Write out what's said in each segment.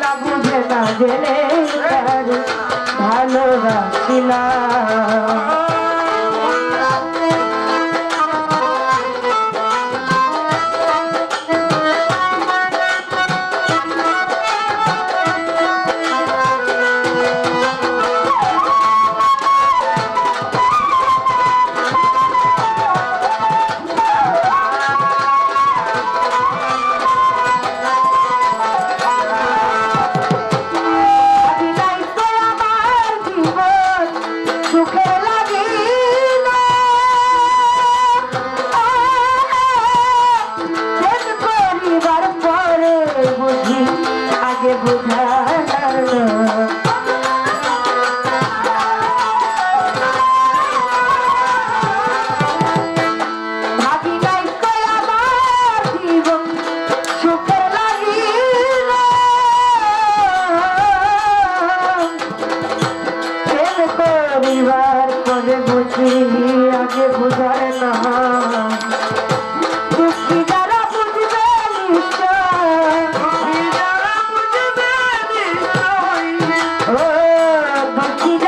না বুঝে না জেনে ভালোবাসিলাম 아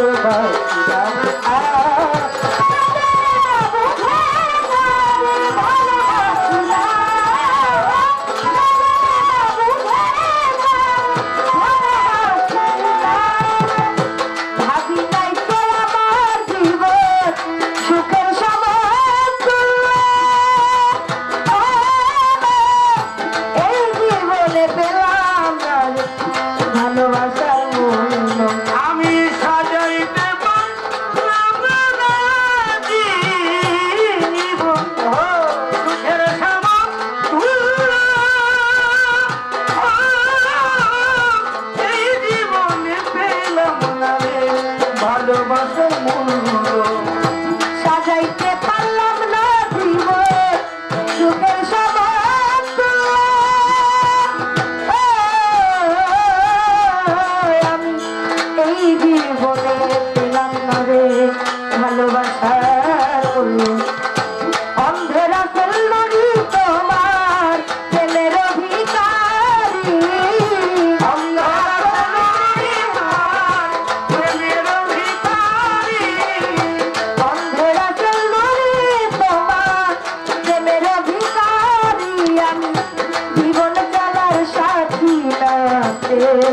bye.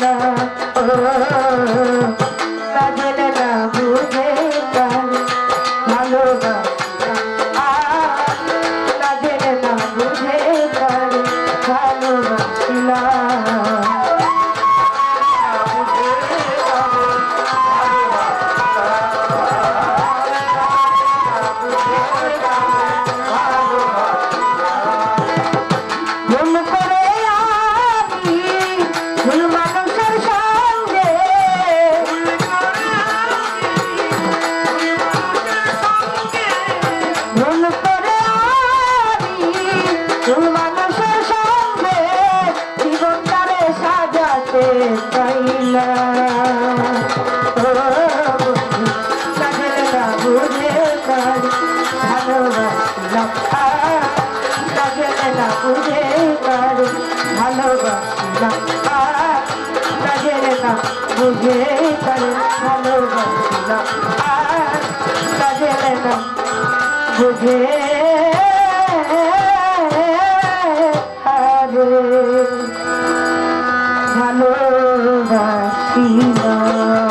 না না তারা তাদের না বুঝে তাদের ভালোবাসি। না ভালোবাসি না।